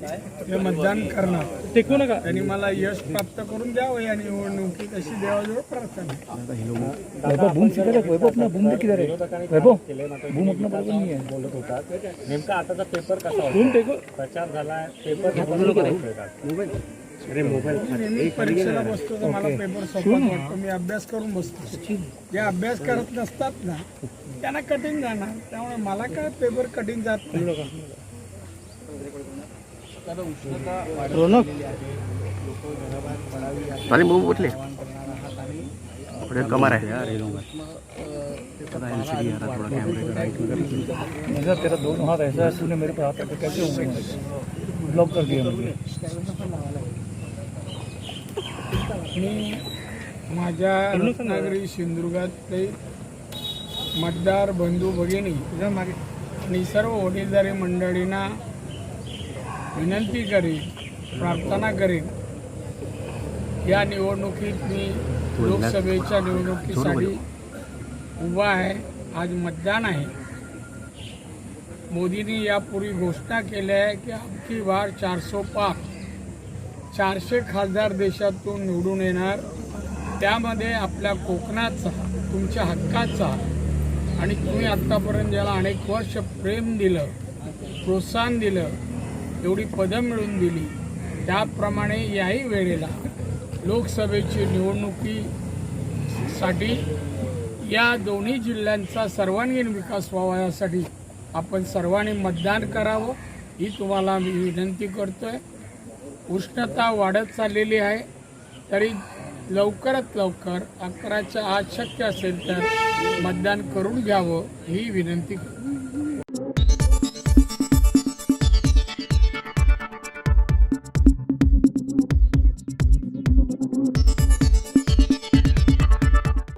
हे मतदान करणार. टेकू नका. त्यांनी मला यश प्राप्त करून द्यावं या निवडणुकीत अशी देवाजवळ प्रार्थना. वैभव बूम किधर है वैभव अपना बूम देख किधर है वैभव बूम अपना बरोबर नहीं है बोलत होता नेमका आताचा पेपर कसा होता? बूम टेकू. प्रचार झालाय. पेपर मी नेहमी परीक्षेला बसतो तर मला पेपर सोपत वाटतो. मी अभ्यास करून बसतो. जे अभ्यास करत नसतात ना त्यांना कठीण जाणार. त्यामुळे मला काय पेपर कठीण जात नाही. रोनक. पानी बूम उठले थोड़े कमर है तेरा दोनों हाथ ऐसा है तूने मेरे पे हाथ रख के कैसे होंगे? ब्लॉक कर दिया मुझे मी माझ्या रत्नागिरी सिंधुदुर्गातले मतदार बंधू भगिनी आणि सर्व वडीलधारी मंडळींना विनंती करीन प्रार्थना करीन. या निवडणुकीत मी लोकसभेच्या निवडणुकीसाठी उभा आहे. आज मतदान आहे. मोदींनी यापूर्वी घोषणा केल्या आहे की अबकी बार चारसो पाच चारशे खासदार देशातून निवडून येणार. त्यामध्ये आपल्या कोकणाचा तुमच्या हक्काचा आणि तुम्ही आत्तापर्यंत ज्याला अनेक वर्ष प्रेम दिलं प्रोत्साहन दिलं एवढी पदं मिळवून दिली. त्याप्रमाणे याही वेळेला लोकसभेची निवडणुकीसाठी या दोन्ही जिल्ह्यांचा सर्वांगीण विकास व्हावा यासाठी आपण सर्वांनी मतदान करावं ही तुम्हाला मी विनंती करतोय. उष्णता वाढत चाललेली आहे तरी लवकरात लवकर अकराच्या आज शक्य असेल तर मतदान करून घ्यावं ही विनंती करतो